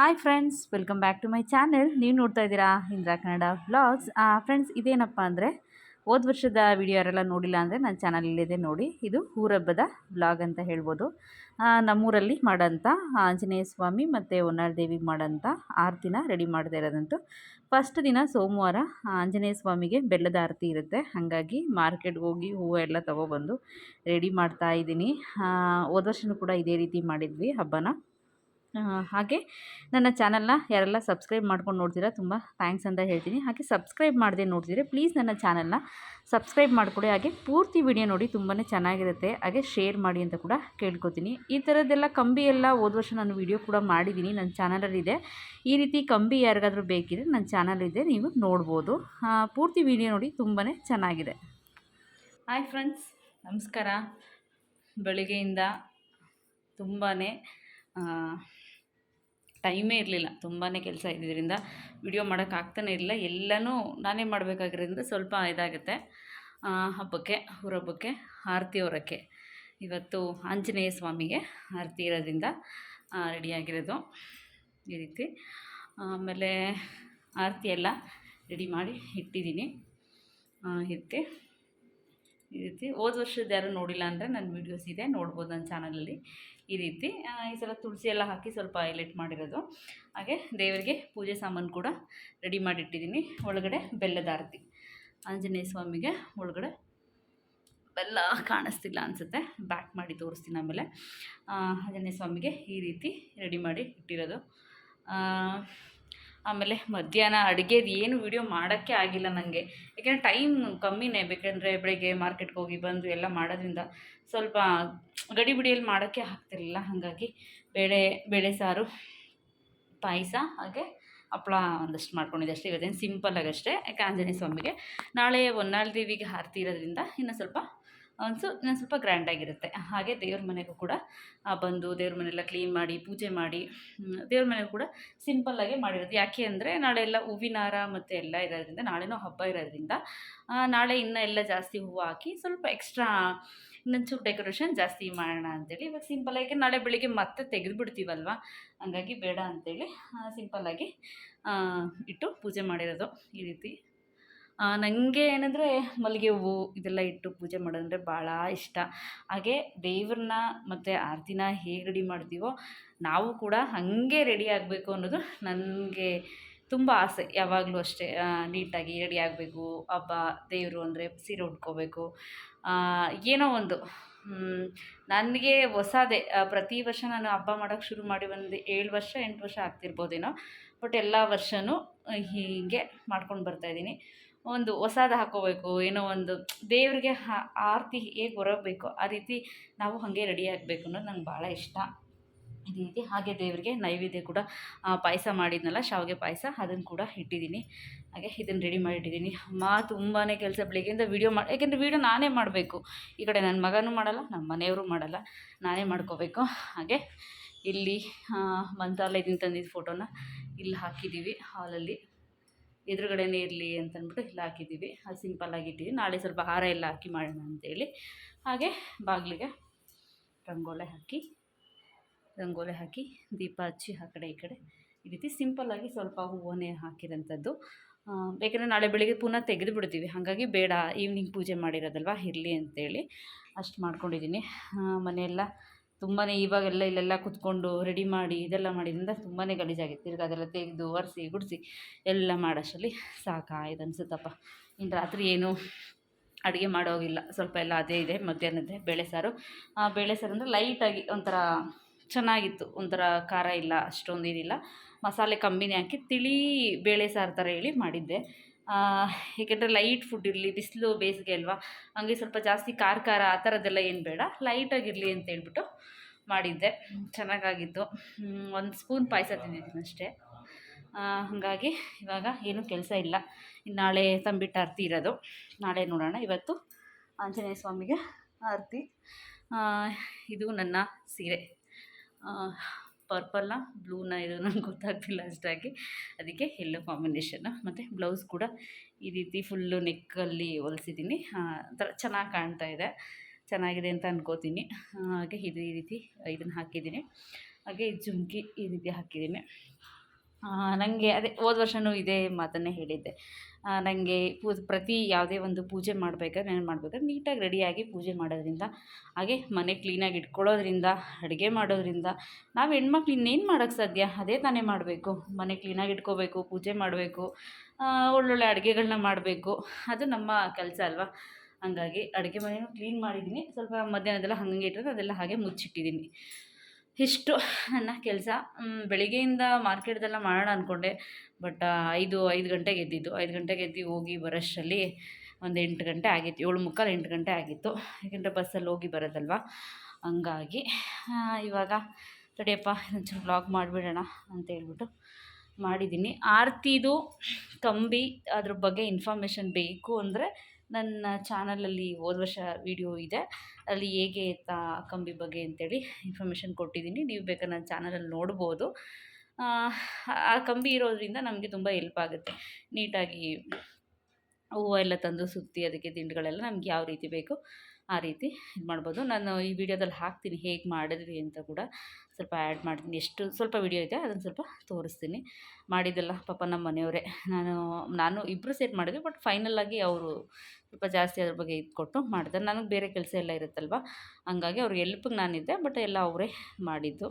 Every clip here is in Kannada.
Hi friends welcome back to my channel ನೀವು ನೋಡ್ತಾ ಇದ್ದೀರಾ ಇಂದ್ರ ಕನ್ನಡ ವ್ಲಾಗ್ಸ್ ಫ್ರೆಂಡ್ಸ್ ಇದೇನಪ್ಪ ಅಂದರೆ, ಹೋದ ವರ್ಷದ ವಿಡಿಯೋ ಯಾರೆಲ್ಲ ನೋಡಿಲ್ಲ ಅಂದರೆ ನನ್ನ ಚಾನಲಲ್ಲಿದೆ ನೋಡಿ. ಇದು ಊರಬ್ಬದ ವ್ಲಾಗ್ ಅಂತ ಹೇಳ್ಬೋದು. ನಮ್ಮೂರಲ್ಲಿ ಮಾಡೋಂಥ ಆಂಜನೇಯ ಸ್ವಾಮಿ ಮತ್ತು ಹೊನ್ನಾಳ ದೇವಿಗೆ ಮಾಡೋಂಥ ಆರತಿನ ರೆಡಿ ಮಾಡದೇ ಇರೋದಂತೂ. ಫಸ್ಟ್ ದಿನ ಸೋಮವಾರ ಆಂಜನೇಯ ಸ್ವಾಮಿಗೆ ಬೆಲ್ಲದ ಆರತಿ ಇರುತ್ತೆ. ಹಾಗಾಗಿ ಮಾರ್ಕೆಟ್ಗೆ ಹೋಗಿ ಹೂವು ಎಲ್ಲ ತೊಗೊಬಂದು ರೆಡಿ ಮಾಡ್ತಾ ಇದ್ದೀನಿ. ಹೋದ ವರ್ಷವೂ ಕೂಡ ಇದೇ ರೀತಿ ಮಾಡಿದ್ವಿ ಹಬ್ಬನ. ಹಾಗೆ ನನ್ನ ಚಾನಲ್ನ ಯಾರೆಲ್ಲ ಸಬ್ಸ್ಕ್ರೈಬ್ ಮಾಡ್ಕೊಂಡು ನೋಡ್ತೀರಾ ತುಂಬ ಥ್ಯಾಂಕ್ಸ್ ಅಂತ ಹೇಳ್ತೀನಿ. ಹಾಗೆ ಸಬ್ಸ್ಕ್ರೈಬ್ ಮಾಡದೆ ನೋಡ್ತಿದ್ರೆ ಪ್ಲೀಸ್ ನನ್ನ ಚಾನಲ್ನ ಸಬ್ಸ್ಕ್ರೈಬ್ ಮಾಡಿಕೊಡಿ. ಹಾಗೆ ಪೂರ್ತಿ ವಿಡಿಯೋ ನೋಡಿ ತುಂಬಾ ಚೆನ್ನಾಗಿರುತ್ತೆ. ಹಾಗೆ ಶೇರ್ ಮಾಡಿ ಅಂತ ಕೂಡ ಕೇಳ್ಕೊತೀನಿ. ಈ ಥರದ್ದೆಲ್ಲ ಕಂಬಿ ಎಲ್ಲ ಹೋದ ವರ್ಷ ನಾನು ವಿಡಿಯೋ ಕೂಡ ಮಾಡಿದ್ದೀನಿ. ನನ್ನ ಚಾನಲಲ್ಲಿದೆ ಈ ರೀತಿ ಕಂಬಿ ಯಾರಿಗಾದರೂ ಬೇಕಿದ್ರೆ ನನ್ನ ಚಾನಲಿದೆ ನೀವು ನೋಡ್ಬೋದು. ಪೂರ್ತಿ ವಿಡಿಯೋ ನೋಡಿ ತುಂಬಾ ಚೆನ್ನಾಗಿದೆ. Hi friends. ನಮಸ್ಕಾರ. ಬೆಳಗ್ಗೆಯಿಂದ ತುಂಬಾ ಟೈಮೇ ಇರಲಿಲ್ಲ. ತುಂಬಾ ಕೆಲಸ ಇದ್ದಿದ್ದರಿಂದ ವಿಡಿಯೋ ಮಾಡೋಕ್ಕಾಗ್ತಾನೆ ಇರಲಿಲ್ಲ. ಎಲ್ಲನೂ ನಾನೇ ಮಾಡಬೇಕಾಗಿರೋದ್ರಿಂದ ಸ್ವಲ್ಪ ಇದಾಗುತ್ತೆ. ಹಬ್ಬಕ್ಕೆ ಹುರಬ್ಬಕ್ಕೆ ಆರತಿ ಹೊರಕ್ಕೆ ಇವತ್ತು ಆಂಜನೇಯ ಸ್ವಾಮಿಗೆ ಆರತಿ ಇರೋದ್ರಿಂದ ರೆಡಿಯಾಗಿರೋದು ಈ ರೀತಿ. ಆಮೇಲೆ ಆರತಿ ಎಲ್ಲ ರೆಡಿ ಮಾಡಿ ಇಟ್ಟಿದ್ದೀನಿ. ಇರ್ತಿ ಈ ರೀತಿ. ಹೋದ ವರ್ಷದ ಯಾರು ನೋಡಿಲ್ಲ ಅಂದರೆ ನನ್ನ ವೀಡಿಯೋಸ್ ಇದೆ, ನೋಡ್ಬೋದು ನನ್ನ ಚಾನಲಲ್ಲಿ ಈ ರೀತಿ. ಈ ಸಲ ತುಳಸಿ ಎಲ್ಲ ಹಾಕಿ ಸ್ವಲ್ಪ ಹೈಲೈಟ್ ಮಾಡಿರೋದು. ಹಾಗೆ ದೇವರಿಗೆ ಪೂಜೆ ಸಾಮಾನು ಕೂಡ ರೆಡಿ ಮಾಡಿಟ್ಟಿದ್ದೀನಿ. ಒಳಗಡೆ ಬೆಲ್ಲದ ಆರತಿ. ಆಂಜನೇಯ ಸ್ವಾಮಿಗೆ ಒಳಗಡೆ ಬೆಲ್ಲ ಕಾಣಿಸ್ತಿಲ್ಲ ಅನಿಸುತ್ತೆ. ಬ್ಯಾಕ್ ಮಾಡಿ ತೋರಿಸ್ತೀನಿ ಆಮೇಲೆ. ಆಂಜನೇಯ ಸ್ವಾಮಿಗೆ ಈ ರೀತಿ ರೆಡಿ ಮಾಡಿ ಇಟ್ಟಿರೋದು. ಆಮೇಲೆ ಮಧ್ಯಾಹ್ನ ಅಡುಗೆದು ಏನು ವೀಡಿಯೋ ಮಾಡೋಕ್ಕೆ ಆಗಿಲ್ಲ ನನಗೆ ಯಾಕೆಂದರೆ ಟೈಮ್ ಕಮ್ಮಿನೇ, ಬೇಕೆಂದರೆ ಬೆಳಗ್ಗೆ ಮಾರ್ಕೆಟ್ಗೆ ಹೋಗಿ ಬಂದು ಎಲ್ಲ ಮಾಡೋದ್ರಿಂದ ಸ್ವಲ್ಪ ಗಡಿಬಿಡಿಯಲ್ಲಿ ಮಾಡೋಕ್ಕೆ ಆಗ್ತಿರಲಿಲ್ಲ. ಹಾಗಾಗಿ ಬೇಳೆ ಬೇಳೆ ಸಾರು, ಪಾಯಸ, ಹಾಗೆ ಹಪ್ಪಳ ಒಂದಷ್ಟು ಮಾಡ್ಕೊಂಡಿದ್ದೆ ಅಷ್ಟೇ. ಇವತ್ತೇನು ಸಿಂಪಲ್ ಆಗಷ್ಟೇ ಯಾಕೆ ಆಂಜನೇಯ ಸ್ವಾಮಿಗೆ ನಾಳೆ ಹೊನ್ನಾಳ ದೇವಿಗೆ ಆರತಿ ಇರೋದ್ರಿಂದ ಇನ್ನು ಸ್ವಲ್ಪ ಒಂದು ನಾನು ಸ್ವಲ್ಪ ಗ್ರ್ಯಾಂಡಾಗಿರುತ್ತೆ ಹಾಗೆ ದೇವ್ರ ಮನೆಗೂ ಕೂಡ ಬಂದು ದೇವ್ರ ಮನೆಯೆಲ್ಲ ಕ್ಲೀನ್ ಮಾಡಿ, ಪೂಜೆ ಮಾಡಿ ದೇವ್ರ ಮನೆಗೂ ಕೂಡ ಸಿಂಪಲ್ಲಾಗೆ ಮಾಡಿರೋದು. ಯಾಕೆ ಅಂದರೆ, ನಾಳೆ ಎಲ್ಲ ಹೂವಿನಾರ ಮತ್ತು ಎಲ್ಲ ಇರೋದ್ರಿಂದ, ನಾಳೆನೂ ಹಬ್ಬ ಇರೋದ್ರಿಂದ ನಾಳೆ ಇನ್ನೂ ಎಲ್ಲ ಜಾಸ್ತಿ ಹೂವು ಹಾಕಿ ಸ್ವಲ್ಪ ಎಕ್ಸ್ಟ್ರಾ ಇನ್ನೊಂಚೂರು ಡೆಕೋರೇಷನ್ ಜಾಸ್ತಿ ಮಾಡೋಣ ಅಂತೇಳಿ ಇವಾಗ ಸಿಂಪಲ್ಲಾಗಿ ನಾಳೆ ಬೆಳಿಗ್ಗೆ ಮತ್ತೆ ತೆಗೆದುಬಿಡ್ತೀವಲ್ವ? ಹಂಗಾಗಿ ಬೇಡ ಅಂತೇಳಿ ಸಿಂಪಲ್ಲಾಗಿ ಇಟ್ಟು ಪೂಜೆ ಮಾಡಿರೋದು ಈ ರೀತಿ. ನನಗೆ ಏನಂದರೆ ಮಲ್ಲಿಗೆ ಹೂವು ಇದೆಲ್ಲ ಇಟ್ಟು ಪೂಜೆ ಮಾಡೋದಂದರೆ ಭಾಳ ಇಷ್ಟ. ಹಾಗೆ ದೇವ್ರನ್ನ ಮತ್ತು ಆರತಿನ ಹೇಗೆ ರೆಡಿ ಮಾಡ್ತೀವೋ ನಾವು ಕೂಡ ಹಾಗೆ ರೆಡಿ ಆಗಬೇಕು ಅನ್ನೋದು ನನಗೆ ತುಂಬ ಆಸೆ. ಯಾವಾಗಲೂ ಅಷ್ಟೇ ನೀಟಾಗಿ ರೆಡಿ ಆಗಬೇಕು. ಹಬ್ಬ ದೇವರು ಅಂದರೆ ಸೀರೆ ಉಟ್ಕೋಬೇಕು. ಏನೋ ಒಂದು ನನಗೆ ಹೊಸದೇ ಪ್ರತಿ ವರ್ಷ ನಾನು ಹಬ್ಬ ಮಾಡೋಕ್ಕೆ ಶುರು ಮಾಡಿ ಒಂದು ಏಳು ವರ್ಷ, ಎಂಟು ವರ್ಷ ಆಗ್ತಿರ್ಬೋದೇನೋ, ಬಟ್ ಎಲ್ಲ ವರ್ಷವೂ ಹೀಗೆ ಮಾಡ್ಕೊಂಡು ಬರ್ತಾಯಿದ್ದೀನಿ ಒಂದು ಹೊಸದ ಹಾಕೋಬೇಕು, ಏನೋ ಒಂದು ದೇವರಿಗೆ ಆರತಿ ಹೇಗೆ ಹೊರಬೇಕು ಆ ರೀತಿ ನಾವು ಹಾಗೆ ರೆಡಿ ಆಗಬೇಕು ಅನ್ನೋದು ನಂಗೆ ಭಾಳ ಇಷ್ಟ. ಈ ರೀತಿ ಹಾಗೆ ದೇವರಿಗೆ ನೈವೇದ್ಯ ಕೂಡ ಪಾಯಸ ಮಾಡಿದ್ನಲ್ಲ, ಶಾವಿಗೆ ಪಾಯಸ ಅದನ್ನು ಕೂಡ ಇಟ್ಟಿದ್ದೀನಿ. ಹಾಗೆ ಇದನ್ನು ರೆಡಿ ಮಾಡಿಟ್ಟಿದ್ದೀನಿ. ಅಮ್ಮ ತುಂಬಾ ಕೆಲಸ ಬೆಳಿಗ್ಗೆಯಿಂದ ವೀಡಿಯೋ ಮಾಡಿ, ಯಾಕೆಂದರೆ ವೀಡಿಯೋ ನಾನೇ ಮಾಡಬೇಕು. ಈ ಕಡೆ ನನ್ನ ಮಗನೂ ಮಾಡಲ್ಲ ನಮ್ಮ ಮನೆಯವರು ಮಾಡಲ್ಲ, ನಾನೇ ಮಾಡ್ಕೋಬೇಕು. ಹಾಗೆ ಇಲ್ಲಿ ಮಂತ್ರಾಲಯದಿಂದ ತಂದಿದ್ದ ಫೋಟೋನ ಇಲ್ಲಿ ಹಾಕಿದ್ದೀವಿ ಹಾಲಲ್ಲಿ ಎದುರುಗಡೆನೇ ಇರಲಿ ಅಂತಂದ್ಬಿಟ್ಟು ಇಲ್ಲಿ ಹಾಕಿದ್ದೀವಿ. ಅದು ಸಿಂಪಲ್ಲಾಗಿ ಇಟ್ಟಿದ್ದೀವಿ ನಾಳೆ ಸ್ವಲ್ಪ ಹಾರ ಎಲ್ಲ ಹಾಕಿ ಮಾಡೋಣ ಅಂತೇಳಿ. ಹಾಗೆ ಬಾಗಿಲಿಗೆ ರಂಗೋಲೆ ಹಾಕಿ ರಂಗೋಲೆ ಹಾಕಿ, ದೀಪ ಹಚ್ಚಿ ಆ ಕಡೆ ಈ ಕಡೆ. ಈ ರೀತಿ ಸಿಂಪಲ್ಲಾಗಿ ಸ್ವಲ್ಪ ಹೂವನ್ನೇ ಹಾಕಿರೋಂಥದ್ದು. ಬೇಕಂದರೆ ನಾಳೆ ಬೆಳಿಗ್ಗೆ ಪುನಃ ತೆಗೆದು ಬಿಡ್ತೀವಿ ಹಾಗಾಗಿ ಬೇಡ ಈವ್ನಿಂಗ್ ಪೂಜೆ ಮಾಡಿರೋದಲ್ವ, ಇರಲಿ ಅಂತೇಳಿ. ಅಷ್ಟು ಮಾಡ್ಕೊಂಡಿದ್ದೀನಿ. ಮನೆಯೆಲ್ಲ ತುಂಬಾ ಇವಾಗೆಲ್ಲ ಇಲ್ಲೆಲ್ಲ ಕುತ್ಕೊಂಡು ರೆಡಿ ಮಾಡಿ ಇದೆಲ್ಲ ಮಾಡಿದ್ರಿಂದ ತುಂಬಾ ಗಲೀಜಾಗಿತ್ತು. ತಿರ್ಗಿ ಅದೆಲ್ಲ ತೆಗೆದು, ಒರೆಸಿ, ಗುಡಿಸಿ ಎಲ್ಲ ಮಾಡೋಷ್ಟರಲ್ಲಿ ಸಾಕಾಯ್ತು ಅನಿಸುತ್ತಪ್ಪ. ಇನ್ನು ರಾತ್ರಿ ಏನು ಅಡುಗೆ ಮಾಡೋಗಿಲ್ಲ. ಸ್ವಲ್ಪ ಎಲ್ಲ ಅದೇ ಇದೆ, ಮಧ್ಯಾಹ್ನದ್ದೇ ಬೇಳೆ ಸಾರು. ಆ ಬೇಳೆ ಸಾರು ಅಂದರೆ ಲೈಟಾಗಿ ಒಂಥರ ಚೆನ್ನಾಗಿತ್ತು. ಒಂಥರ ಖಾರ ಇಲ್ಲ, ಅಷ್ಟೊಂದು ಏನಿಲ್ಲ. ಮಸಾಲೆ ಕಮ್ಮಿನೇ ಹಾಕಿ ತಿಳಿ ಬೇಳೆ ಸಾರು ಥರ ಹೇಳಿ ಮಾಡಿದ್ದೆ. ಏಕೆಂದರೆ ಲೈಟ್ ಫುಡ್ ಇರಲಿ, ಬಿಸಿಲು ಬೇಸಿಗೆ ಅಲ್ವಾ? ಹಂಗೆ ಸ್ವಲ್ಪ ಜಾಸ್ತಿ ಖಾರ ಖಾರ ಆ ಥರದ್ದೆಲ್ಲ ಏನು ಬೇಡ. ಲೈಟಾಗಿರಲಿ ಅಂತ ಹೇಳ್ಬಿಟ್ಟು ಮಾಡಿದ್ದೆ. ಚೆನ್ನಾಗಾಗಿತ್ತು. ಒಂದು ಸ್ಪೂನ್ ಪಾಯಸ ತಿಂದಿದ್ದೀನಿ ಅಷ್ಟೇ. ಹಾಗಾಗಿ ಇವಾಗ ಏನೂ ಕೆಲಸ ಇಲ್ಲ. ಇನ್ನು ನಾಳೆ ತಂಬಿಟ್ಟು ಆರತಿ ಇರೋದು. ನಾಳೆ ನೋಡೋಣ. ಇವತ್ತು ಆಂಜನೇಯ ಸ್ವಾಮಿಗೆ ಆರತಿ. ಇದು ನನ್ನ ಸೀರೆ. ಪರ್ಪಲ್ನ ಬ್ಲೂನ ಇದು ನನಗೆ ಗೊತ್ತಾಗ್ತಿಲ್ಲ ಅಷ್ಟಾಗಿ. ಅದಕ್ಕೆ ಎಲ್ಲೋ ಕಾಂಬಿನೇಷನ್ನು ಮತ್ತು ಬ್ಲೌಸ್ ಕೂಡ ಈ ರೀತಿ ಫುಲ್ಲು ನೆಕ್ಕಲ್ಲಿ ಹೊಲಿಸಿದ್ದೀನಿ. ಒಂಥರ ಚೆನ್ನಾಗಿ ಕಾಣ್ತಾ ಇದೆ. ಚೆನ್ನಾಗಿದೆ ಅಂತ ಅನ್ಕೋತೀನಿ. ಹಾಗೆ ಇದು ಈ ರೀತಿ ಇದನ್ನು ಹಾಕಿದ್ದೀನಿ. ಹಾಗೆ ಜುಮ್ಕಿ ಈ ರೀತಿ ಹಾಕಿದ್ದೀನಿ. ನನಗೆ ಅದೇ ಹೋದ ವರ್ಷವೂ ಇದೇ ಮಾತನ್ನೇ ಹೇಳಿದ್ದೆ. ನನಗೆ ಪೂ, ಪ್ರತಿ ಯಾವುದೇ ಒಂದು ಪೂಜೆ ಮಾಡಬೇಕಾದ್ರೆ ನಾನು ಮಾಡಬೇಕಾದ್ರೆ ನೀಟಾಗಿ ರೆಡಿಯಾಗಿ ಪೂಜೆ ಮಾಡೋದ್ರಿಂದ, ಹಾಗೆ ಮನೆ ಕ್ಲೀನಾಗಿ ಇಟ್ಕೊಳ್ಳೋದ್ರಿಂದ, ಅಡುಗೆ ಮಾಡೋದ್ರಿಂದ, ನಾವು ಹೆಣ್ಮಕ್ಳು ಇನ್ನೇನು ಮಾಡೋಕ್ಕೆ ಸಾಧ್ಯ? ಅದೇ ತಾನೇ ಮಾಡಬೇಕು. ಮನೆ ಕ್ಲೀನಾಗಿ ಇಟ್ಕೋಬೇಕು, ಪೂಜೆ ಮಾಡಬೇಕು ಒಳ್ಳೊಳ್ಳೆ ಅಡುಗೆಗಳನ್ನ ಮಾಡಬೇಕು. ಅದು ನಮ್ಮ ಕೆಲಸ ಅಲ್ವಾ? ಹಂಗಾಗಿ ಅಡುಗೆ ಮನೆಯೂ ಕ್ಲೀನ್ ಮಾಡಿದ್ದೀನಿ. ಸ್ವಲ್ಪ ಮಧ್ಯಾಹ್ನದೆಲ್ಲ ಹಂಗೆ ಇಟ್ಟರೆ ಅದೆಲ್ಲ ಹಾಗೆ ಮುಚ್ಚಿಟ್ಟಿದ್ದೀನಿ. ಇಷ್ಟು ನನ್ನ ಕೆಲಸ. ಬೆಳಿಗ್ಗೆಯಿಂದ ಮಾರ್ಕೆಟ್ದೆಲ್ಲ ಮಾಡೋಣ ಅಂದ್ಕೊಂಡೆ ಬಟ್ ಐದು ಐದು ಗಂಟೆಗೆ ಎದ್ದಿದ್ದು. ಐದು ಗಂಟೆಗೆ ಎದ್ದು ಹೋಗಿ ಬರೋಷ್ಟರಲ್ಲಿ ಒಂದು ಎಂಟು ಗಂಟೆ ಆಗಿತ್ತು. ಏಳು ಮುಕ್ಕಾಲು ಎಂಟು ಗಂಟೆ ಆಗಿತ್ತು. ಯಾಕೆಂದರೆ ಬಸ್ಸಲ್ಲಿ ಹೋಗಿ ಬರೋದಲ್ವ? ಹಂಗಾಗಿ ಇವಾಗ ತಡಿಯಪ್ಪ ಒಂಚೂರು ವ್ಲಾಗ್ ಮಾಡಿಬಿಡೋಣ ಅಂತ ಹೇಳ್ಬಿಟ್ಟು ಮಾಡಿದ್ದೀನಿ. ಆರತಿದು, ಕಂಬಿ ಅದ್ರ ಬಗ್ಗೆ ಇನ್ಫಾರ್ಮೇಷನ್ ಬೇಕು ಅಂದರೆ ನನ್ನ ಚಾನಲಲ್ಲಿ ಹೋದ ವರ್ಷ ವೀಡಿಯೋ ಇದೆ. ಅಲ್ಲಿ ಹೇಗೆ ತಾ ಕಂಬಿ ಬಗ್ಗೆ ಅಂತೇಳಿ ಇನ್ಫಾರ್ಮೇಷನ್ ಕೊಟ್ಟಿದ್ದೀನಿ. ನೀವು ಬೇಕಾದ್ರೆ ನನ್ನ ಚಾನಲಲ್ಲಿ ನೋಡ್ಬೋದು. ಆ ಕಂಬಿ ಇರೋದರಿಂದ ನಮಗೆ ತುಂಬ ಎಲ್ಪ್ ಆಗುತ್ತೆ. ನೀಟಾಗಿ ಹೂವು ಎಲ್ಲ ತಂದು ಸುತ್ತಿ ಅದಕ್ಕೆ ದಿಂಡುಗಳೆಲ್ಲ ನಮ್ಗೆ ಯಾವ ರೀತಿ ಬೇಕು. ಆ ರೀತಿ ಇದು ಮಾಡ್ಬೋದು. ನಾನು ಈ ವಿಡಿಯೋದಲ್ಲಿ ಹಾಕ್ತೀನಿ ಹೇಗೆ ಮಾಡಿದ್ವಿ ಅಂತ ಕೂಡ ಸ್ವಲ್ಪ ಆ್ಯಡ್ ಮಾಡ್ತೀನಿ. ಎಷ್ಟು ಸ್ವಲ್ಪ ವಿಡಿಯೋ ಇದೆ ಅದನ್ನು ಸ್ವಲ್ಪ ತೋರಿಸ್ತೀನಿ. ಮಾಡಿದ್ದೆಲ್ಲ ಪಾಪ ನಮ್ಮ ಮನೆಯವರೇ. ನಾನು ನಾನು ಇಬ್ಬರು ಸೇರಿ ಮಾಡಿದ್ವಿ ಬಟ್ ಫೈನಲಾಗಿ ಅವರು ಸ್ವಲ್ಪ ಜಾಸ್ತಿ ಅದ್ರ ಬಗ್ಗೆ ಇದು ಕೊಟ್ಟು ಮಾಡಿದ್ದಾರೆ ನನಗೆ ಬೇರೆ ಕೆಲಸ ಎಲ್ಲ ಇರುತ್ತಲ್ವ? ಹಂಗಾಗಿ ಅವ್ರಿಗೆ ಎಲ್ಪಿಗೆ ನಾನಿದ್ದೆ ಬಟ್ ಎಲ್ಲ ಅವರೇ ಮಾಡಿದ್ದು.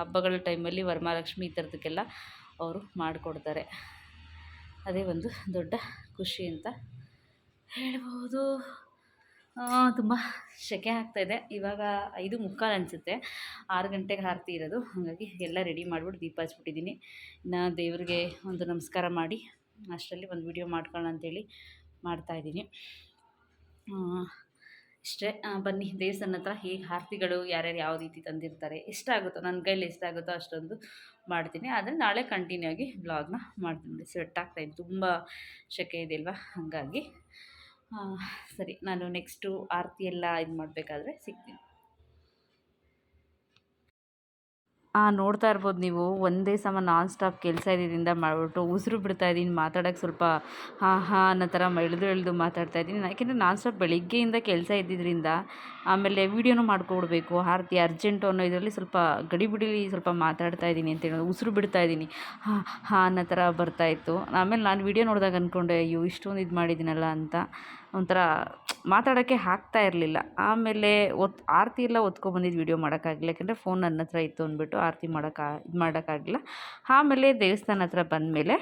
ಹಬ್ಬಗಳ ಟೈಮಲ್ಲಿ ವರಮಹಾಲಕ್ಷ್ಮಿ ಈ ಥರದಕ್ಕೆಲ್ಲ ಅವರು ಮಾಡಿಕೊಡ್ತಾರೆ. ಅದೇ ಒಂದು ದೊಡ್ಡ ಖುಷಿ ಅಂತ ಹೇಳ್ಬೋದು. ತುಂಬ ಸೆಕೆ ಇದೆ. ಇವಾಗ ಐದು ಮುಕ್ಕಾಲು ಅನಿಸುತ್ತೆ. ಆರು ಗಂಟೆಗೆ ಆರತಿ ಇರೋದು. ಹಾಗಾಗಿ ಎಲ್ಲ ರೆಡಿ ಮಾಡಿಬಿಟ್ಟು ದೀಪ ಹಚ್ಬಿಟ್ಟಿದ್ದೀನಿ. ಇನ್ನು ದೇವ್ರಿಗೆ ಒಂದು ನಮಸ್ಕಾರ ಮಾಡಿ ಅಷ್ಟರಲ್ಲಿ ಒಂದು ವಿಡಿಯೋ ಮಾಡ್ಕೊಳ್ಳೋಣ ಅಂತೇಳಿ ಮಾಡ್ತಾಯಿದ್ದೀನಿ ಇಷ್ಟೇ. ಬನ್ನಿ ದೇವಸ್ಥಾನ ಹತ್ರ ಹೇಗೆ ಆರತಿಗಳು ಯಾರ್ಯಾರು ಯಾವ ರೀತಿ ತಂದಿರ್ತಾರೆ ಎಷ್ಟಾಗುತ್ತೋ ನನ್ನ ಕೈಲಿ ಎಷ್ಟಾಗುತ್ತೋ ಅಷ್ಟೊಂದು ಮಾಡ್ತೀನಿ. ಆದರೆ ನಾಳೆ ಕಂಟಿನ್ಯೂ ಆಗಿ ಬ್ಲಾಗ್ನ ಮಾಡ್ತೀನಿ ಸ್ವೆಟ್ ಆಗ್ತಾಯಿದೆ ತುಂಬ ಸೆಕೆ ಇದೆ ಅಲ್ವಾ? ಹಾಗಾಗಿ ಸರಿ, ನಾನು ನೆಕ್ಸ್ಟು ಆರತಿ ಎಲ್ಲ ಇದು ಮಾಡಬೇಕಾದ್ರೆ ಸಿಗ್ತೀನಿ. ಹಾಂ ನೋಡ್ತಾ ಇರ್ಬೋದು ನೀವು, ಒಂದೇ ಸಮ ನಾನ್ ಸ್ಟಾಪ್ ಕೆಲಸ ಇದ್ದಿದ್ದರಿಂದ ಮಾಡಿಬಿಟ್ಟು ಉಸಿರು ಬಿಡ್ತಾ ಇದ್ದೀನಿ ಮಾತಾಡೋಕ್ಕೆ ಸ್ವಲ್ಪ ಹಾಂ ಹಾಂ ಅನ್ನೋ ಥರ ಎಳೆದು ಎಳೆದು ಮಾತಾಡ್ತಾ ಇದ್ದೀನಿ. ಯಾಕೆಂದರೆ ನಾನ್ ಸ್ಟಾಪ್ ಬೆಳಿಗ್ಗೆಯಿಂದ ಕೆಲಸ ಇದ್ದಿದ್ದರಿಂದ ಆಮೇಲೆ ವೀಡಿಯೋನೂ ಮಾಡ್ಕೊಡ್ಬೇಕು, ಆರತಿ ಅರ್ಜೆಂಟು ಅನ್ನೋ ಇದರಲ್ಲಿ ಸ್ವಲ್ಪ ಗಡಿಬಿಡಿಲಿ ಸ್ವಲ್ಪ ಮಾತಾಡ್ತಾ ಇದ್ದೀನಿ ಅಂತ ಹೇಳೋದು ಉಸಿರು ಬಿಡ್ತಾ ಇದ್ದೀನಿ, ಹಾಂ ಹಾಂ ಅನ್ನೋ ಥರ ಬರ್ತಾಯಿತ್ತು ಆಮೇಲೆ ನಾನು ವೀಡಿಯೋ ನೋಡಿದಾಗ ಅಂದ್ಕೊಂಡೆ ಅಯ್ಯೋ, ಇಷ್ಟೊಂದು ಇದು ಮಾಡಿದ್ದೀನಲ್ಲ ಅಂತ. ಒಂಥರ ಮಾತಾಡೋಕ್ಕೆ ಆಗ್ತಾ ಇರಲಿಲ್ಲ. ಆಮೇಲೆ ಒತ್ತು ಆರತಿ ಎಲ್ಲ ಒತ್ಕೊಬಂದಿದ್ದು ವೀಡಿಯೋ ಮಾಡೋಕ್ಕಾಗಿಲ್ಲ ಯಾಕೆಂದರೆ ಫೋನ್ ನನ್ನ ಹತ್ರ ಇತ್ತು ಅಂದ್ಬಿಟ್ಟು ಆರತಿ ಮಾಡೋಕ್ಕೆ ಇದು ಮಾಡೋಕ್ಕಾಗಿಲ್ಲ ಆಮೇಲೆ ದೇವಸ್ಥಾನ ಹತ್ರ ಬಂದಮೇಲೆ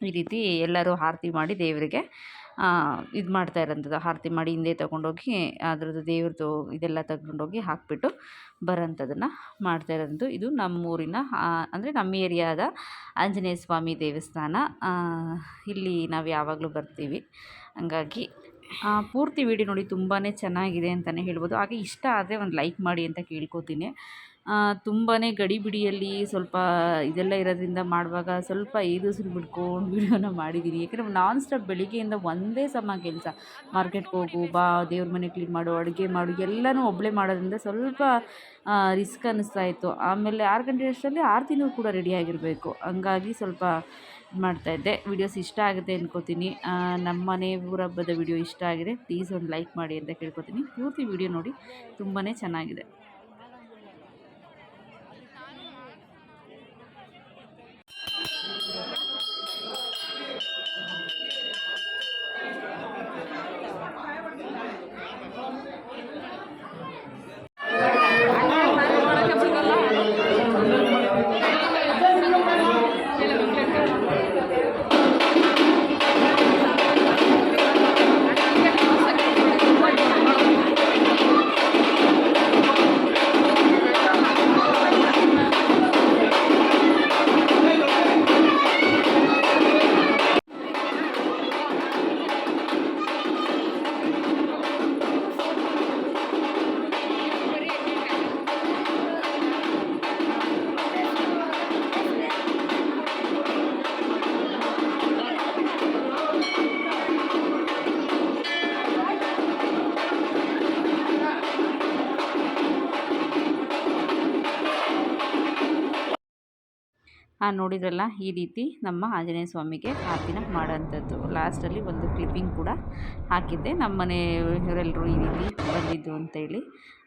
ಈ ರೀತಿ ಎಲ್ಲರೂ ಆರತಿ ಮಾಡಿ ದೇವರಿಗೆ ಇದು ಮಾಡ್ತಾ ಇರೋಂಥದ್ದು. ಆರತಿ ಮಾಡಿ ಹಿಂದೆ ತಗೊಂಡೋಗಿ ಅದರದ್ದು ದೇವ್ರದ್ದು ಇದೆಲ್ಲ ತಗೊಂಡೋಗಿ ಹಾಕಿಬಿಟ್ಟು ಬರೋಂಥದ್ದನ್ನು ಮಾಡ್ತಾ ಇರೋದು ಇದು ನಮ್ಮೂರಿನ ಅಂದರೆ ನಮ್ಮ ಏರಿಯಾದ ಆಂಜನೇಯ ಸ್ವಾಮಿ ದೇವಸ್ಥಾನ. ಇಲ್ಲಿ ನಾವು ಯಾವಾಗಲೂ ಬರ್ತೀವಿ. ಹಂಗಾಗಿ ಪೂರ್ತಿ ವೀಡಿಯೋ ನೋಡಿ ತುಂಬಾ ಚೆನ್ನಾಗಿದೆ ಅಂತಲೇ ಹೇಳ್ಬೋದು. ಹಾಗೆ ಇಷ್ಟ ಆದರೆ ಒಂದು ಲೈಕ್ ಮಾಡಿ ಅಂತ ಕೇಳ್ಕೊತೀನಿ. ತುಂಬಾ ಗಡಿಬಿಡಿಯಲ್ಲಿ ಸ್ವಲ್ಪ ಇದೆಲ್ಲ ಇರೋದ್ರಿಂದ ಮಾಡುವಾಗ ಸ್ವಲ್ಪ ಏದುಸಿರು ಬಿಟ್ಕೊಂಡು ವೀಡಿಯೋನ ಮಾಡಿದ್ದೀನಿ ಯಾಕಂದರೆ ನಾನ್ ಸ್ಟಾಪ್ ಬೆಳಿಗ್ಗೆಯಿಂದ ಒಂದೇ ಸಮ ಕೆಲಸ. ಮಾರ್ಕೆಟ್ಗೆ ಹೋಗು, ಬಾ, ದೇವ್ರ ಮನೆ ಕ್ಲೀನ್ ಮಾಡು, ಅಡುಗೆ ಮಾಡು, ಎಲ್ಲನೂ ಒಬ್ಬಳೇ ಮಾಡೋದ್ರಿಂದ ಸ್ವಲ್ಪ ರಿಸ್ಕ್ ಅನ್ನಿಸ್ತಾ ಇತ್ತು. ಆಮೇಲೆ ಆರು ಗಂಟೆ ಅಷ್ಟರಲ್ಲಿ ಆರತಿನೂ ಕೂಡ ರೆಡಿಯಾಗಿರಬೇಕು ಹಂಗಾಗಿ ಸ್ವಲ್ಪ ಮಾಡ್ತಾಯಿದ್ದೆ ವಿಡಿಯೋಸ್ ಇಷ್ಟ ಆಗುತ್ತೆ ಅಂದ್ಕೋತೀನಿ ನಮ್ಮ ಮನೆ ಊರ ಹಬ್ಬದ ವಿಡಿಯೋ ಇಷ್ಟ ಆಗಿದೆ ಪ್ಲೀಸ್ ಒಂದು ಲೈಕ್ ಮಾಡಿ ಅಂತ ಕೇಳ್ಕೊತೀನಿ. ಪೂರ್ತಿ ವಿಡಿಯೋ ನೋಡಿ ತುಂಬಾ ಚೆನ್ನಾಗಿದೆ. ನೋಡಿದ್ರಲ್ಲ ಈ ರೀತಿ ನಮ್ಮ ಆಂಜನೇಯ ಸ್ವಾಮಿಗೆ ಆರತಿನ ಮಾಡೋಂಥದ್ದು ಲಾಸ್ಟಲ್ಲಿ ಒಂದು ಕ್ಲಿಪ್ಪಿಂಗ್ ಕೂಡ ಹಾಕಿದ್ದೆ. ನಮ್ಮ ಮನೆಯವರೆಲ್ಲರೂ ಈ ರೀತಿ ಬಂದಿದ್ದು ಅಂತೇಳಿ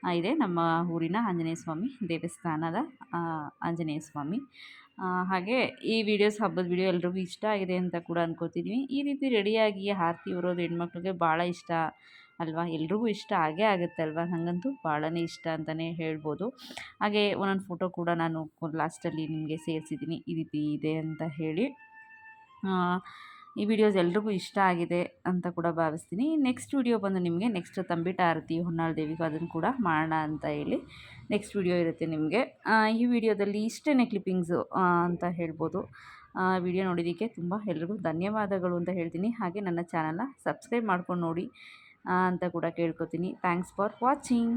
ಆ, ಇದೆ ನಮ್ಮ ಊರಿನ ಆಂಜನೇಯ ಸ್ವಾಮಿ ದೇವಸ್ಥಾನದ ಆ, ಆಂಜನೇಯ ಸ್ವಾಮಿ. ಹಾಗೆ ಈ ವಿಡಿಯೋಸ್ ಹಬ್ಬದ ವಿಡಿಯೋ ಎಲ್ರಿಗೂ ಇಷ್ಟ ಆಗಿದೆ ಅಂತ ಕೂಡ ಅಂದ್ಕೋತಿದ್ವಿ ಈ ರೀತಿ ರೆಡಿಯಾಗಿ ಆರತಿ ಬರೋದು ಹೆಣ್ಮಕ್ಳಿಗೆ ಭಾಳ ಇಷ್ಟ. ಅಲ್ವಾ? ಎಲ್ರಿಗೂ ಇಷ್ಟ ಆಗೇ ಆಗುತ್ತೆ ಅಲ್ವಾ? ನನಗಂತೂ ಭಾಳನೇ ಇಷ್ಟ ಅಂತಲೇ ಹೇಳ್ಬೋದು. ಹಾಗೆ ಒಂದೊಂದು ಫೋಟೋ ಕೂಡ ನಾನು ಲಾಸ್ಟಲ್ಲಿ ನಿಮಗೆ ಸೇರಿಸಿದ್ದೀನಿ. ಈ ರೀತಿ ಇದೆ ಅಂತ ಹೇಳಿ. ಈ ವಿಡಿಯೋಸ್ ಎಲ್ರಿಗೂ ಇಷ್ಟ ಆಗಿದೆ ಅಂತ ಕೂಡ ಭಾವಿಸ್ತೀನಿ. ನೆಕ್ಸ್ಟ್ ವಿಡಿಯೋ ಬಂದು ನಿಮಗೆ ನೆಕ್ಸ್ಟ್ ತಂಬಿಟ ಆರತಿ, ಹೊನ್ನಾಳು ದೇವಿಗೂ ಅದನ್ನು ಕೂಡ ಮಾಡೋಣ ಅಂತ ಹೇಳಿ ನೆಕ್ಸ್ಟ್ ವಿಡಿಯೋ ಇರುತ್ತೆ ನಿಮಗೆ. ಈ ವಿಡಿಯೋದಲ್ಲಿ ಇಷ್ಟೇ ಕ್ಲಿಪ್ಪಿಂಗ್ಸು ಅಂತ ಹೇಳ್ಬೋದು. ವಿಡಿಯೋ ನೋಡಿದ್ದಕ್ಕೆ ತುಂಬ ಎಲ್ರಿಗೂ ಧನ್ಯವಾದಗಳು ಅಂತ ಹೇಳ್ತೀನಿ. ಹಾಗೆ ನನ್ನ ಚಾನಲ್ನ ಸಬ್ಸ್ಕ್ರೈಬ್ ಮಾಡ್ಕೊಂಡು ನೋಡಿ. ಅಂತ ಕೂಡ ಕೇಳ್ಕೊತೀನಿ. Thanks for watching